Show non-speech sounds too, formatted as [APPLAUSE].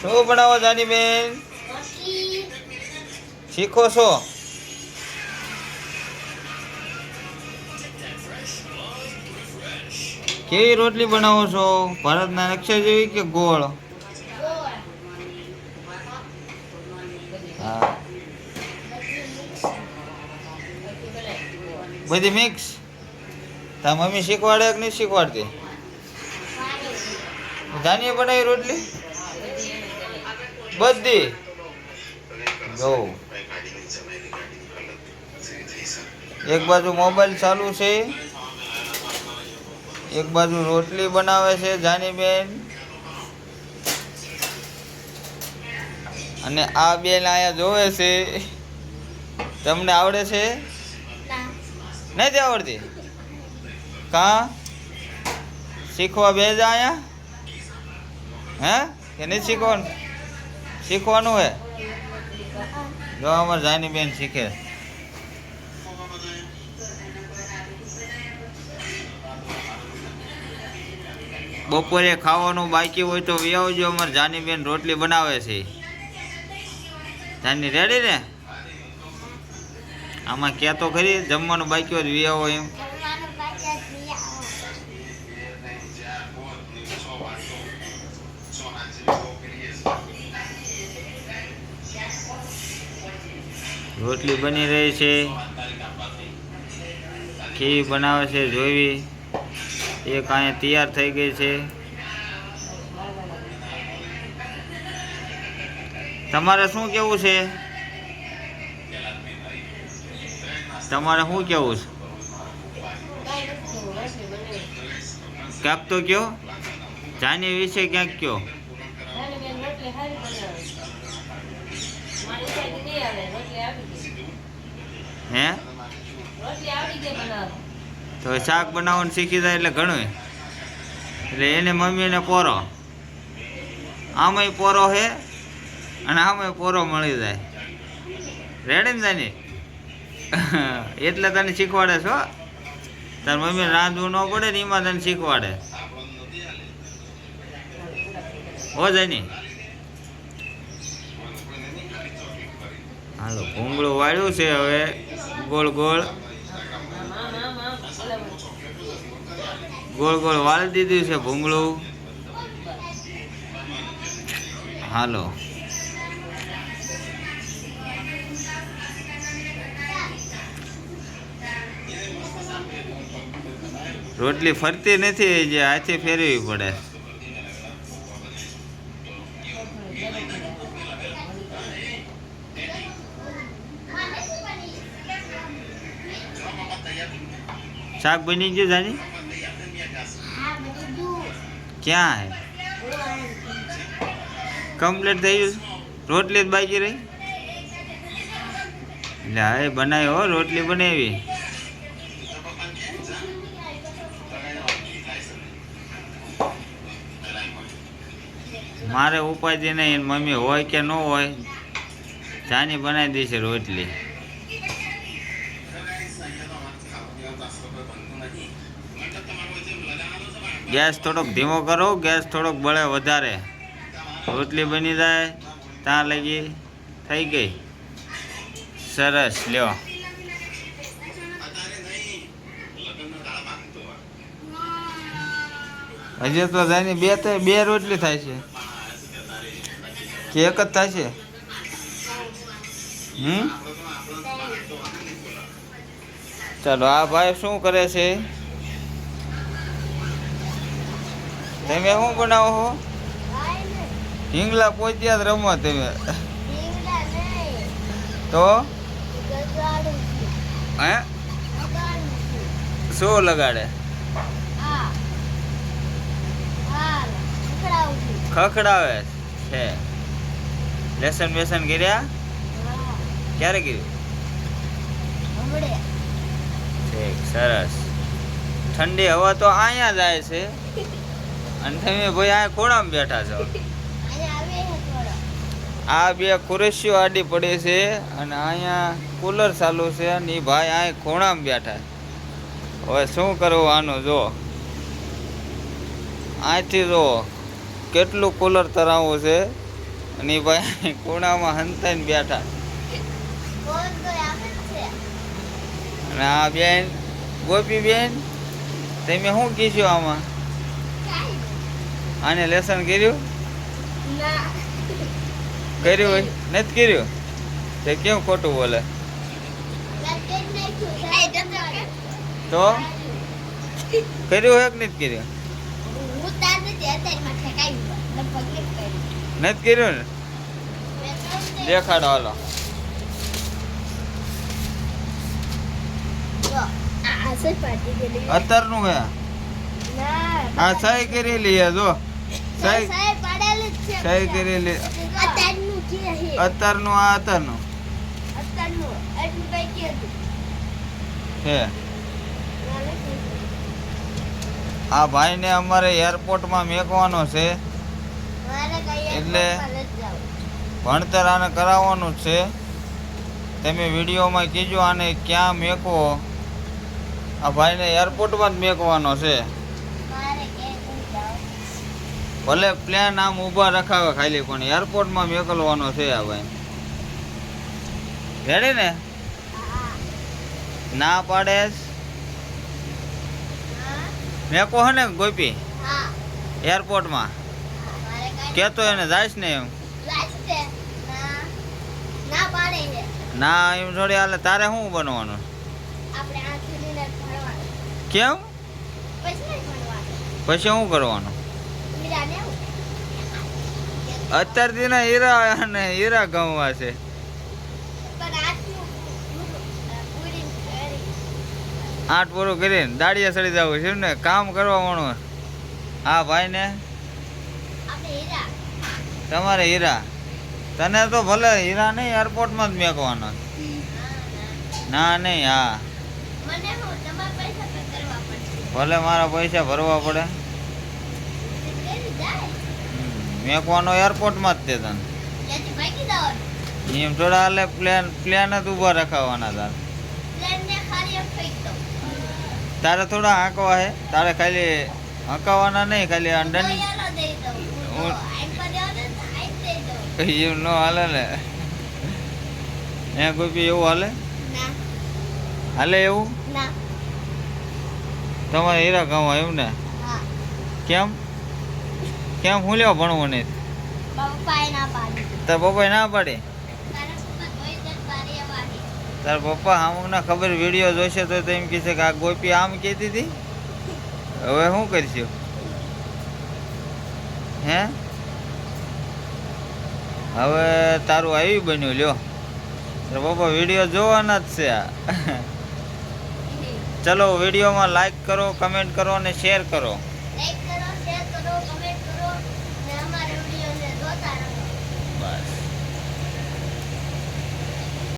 શું બનાવો જાની બેન શીખો છો? કેવી રોટલી બનાવો છો? ભારતના નકશા જેવી કે ગોળ? ગોળ હા. બધી મિક્સ તા મમ્મી શીખવાડે કે નહીં શીખવાડતી? જાનીએ બનાવી રોટલી? બધી. જો. એક બાજુ મોબાઈલ ચાલુ છે. એક બાજુ રોટલી બનાવે છે જાની બેન અને આ બેન અહીંયા જોવે છે. તમને આવડે છે? નથી આવડતી? કા? શીખવા બે જા અહીંયા હે? કે નહીં શીખવાનું? શીખવાનું હે જો અમારે જાની બેન શીખે. બપોરે ખાવાનું બાકી હોય તો આવજો અમારે જાની બેન રોટલી બનાવે છે. જાની રેડી ને? આમાં ક્યાં તો ખરી, જમવાનું બાકી હોય તો વિયાવો એમ જમવાનું પાછા લઈ આવો રોટલી બની રહી છે. ખીર બનાવે છે જોવી. એક અહીંયા તૈયાર થઈ ગઈ છે. તમારે શું કેવું છે? તમારે શું કેવું છે? ક્યાંક તો કયો? જાની વિશે ક્યાંક કયો? હે? તો શાક બનાવવાનું શીખી જાય એટલે ઘણું એટલે એને મમ્મીને પોરો. આમાંય પોરો છે અને આમાંય પોરો મળી જાય. રેડી ને તને? એટલે તને શીખવાડે છો? તાર મમ્મી રાંધવું ન પડે ને એમાં તને શીખવાડે. હો જાની. હાલો, ભૂંગળું વાળ્યું છે હવે. ગોળ ગોળ. ગોળ ગોળ વાળી દીધું છે ભૂંગળું. હાલો. રોટલી ફરતી નથી જે હાથે ફેરવી પડે. શાક બની ગયું જાની ક્યાં હે? કમ્પ્લીટ થઈ ગયું રોટલી જ બાકી રહી? એટલે હવે બનાવી હો, રોટલી બનાવી. મારે ઉપાધિ નહીં, મમ્મી હોય કે ન હોય જાની બનાવી દેશે રોટલી. ગેસ થોડોક ધીમો કરો, ગેસ થોડોક બળે વધારે. રોટલી બની જાય ત્યાં લગી થઈ ગઈ. સરસ, લ્યો. હજી તો જાની બે થાય બે રોટલી થાય છે. કે એક જ થાય છે? હમ? ચાલો, આ ભાઈ શું કરે છે? તમે શું બનાવો છો હિંગલા પહોંચ્યા જ રમો તમે. તો? હે? શું લગાડે? ખખડાવે છે. લેસન બેસન કર્યા? ક્યારે કર્યું? ઠીક, સરસ. ઠંડી હવા તો અહીંયા જાય છે. અને તમે ભાઈ આ ખૂણામાં બેઠા છો? આ બે ખુરશીઓ આડી પડે છે અને અહીંયા કુલર ચાલુ છે અને એ ભાઈ આ ખૂણામાં બેઠા હવે શું કરવું આનું જો? અહીંથી જો કેટલું કુલર તરાવવું છે અને એ ભાઈ [LAUGHS] ખૂણામાં હંતાઈને બેઠા અને આ બેન, ગોપી બેન, તમે શું કીધું આમાં? આને લેસન કર્યું? કર્યું હોય? નથી કર્યું? તે કેમ ખોટું બોલે. તો? કર્યું હોય કે નથી કર્યું? નથી કર્યું ને? દેખાડો હાલો. અત્યારનું હે? હા સહી કરેલી જો. સહી સહી કરેલી? અત્યારનું આ અત્યારનું. હે. આ ભાઈને અમારે એરપોર્ટમાં મેકવાનો છે. એટલે-. ભણતર આને કરાવવાનું જ છે. તમે વિડીયોમાં કીજો આને ક્યાં મેકવો. આ ભાઈને એરપોર્ટમાં જ મેકવાનો છે મારે ક્યાંય નથી જવું. ભલે પ્લેન આમ ઊભા રખાવે ખાલી પણ એરપોર્ટમાં મેકલવાનો છે આ ભાઈ. રેડી ને? ના પાડે મેં કહો હે ને ગોપી એરપોર્ટમાં કહેતો કેતો એને જાય ને એમ. ના. એમ થોડી હાલે. તારે શું બનવાનું. કેમ? પછી શું કરવાનું. અત્યારથી ના હીરા અને હીરા ગમવા છે. આઠ પૂરું કરીને દાડિયા સડી જવું છે ને? કામ કરવા માંડવું હા ભાઈને ને? તમારે હીરા? તને તો ભલે હીરા નહીં એરપોર્ટમાં જ મેકવાનો. ના. નહીં હા. ભલે મારા પૈસા ભરવા પડે કેવી જાય હમ, મેકવાનો એરપોર્ટમાં જ તે તને. એમ થોડા હાલે પ્લેન પ્લેન જ ઊભા રખાવાના તારે એમ તારે થોડા હાંકવા હે? તારે ખાલી હંકાવાના નહીં ખાલી અંડરની એમ ન હાલે ને. એ કોઈ બી એવું હાલે? હાલે એવું? તમારે હીરા ગામમાં એવું ને? કેમ? કેમ હું લેવા ભણવું નહીં તાર પપ્પાએ ના પાડે. તાર પપ્પાએ ના પાડી? તારા પપ્પા આમ પપ્પા અમુકના ખબર વીડિયો જોશે તો તો એમ કહેશે કે આ ગોપી આમ કહેતી હતી? હવે શું કરશું? હે? હવે તારું આવી બન્યું લ્યો. તાર પપ્પા વીડિયો જોવાના જ છે આ. ચલો વિડીયોમાં લાઈક કરો કમેન્ટ કરો અને શેર કરો.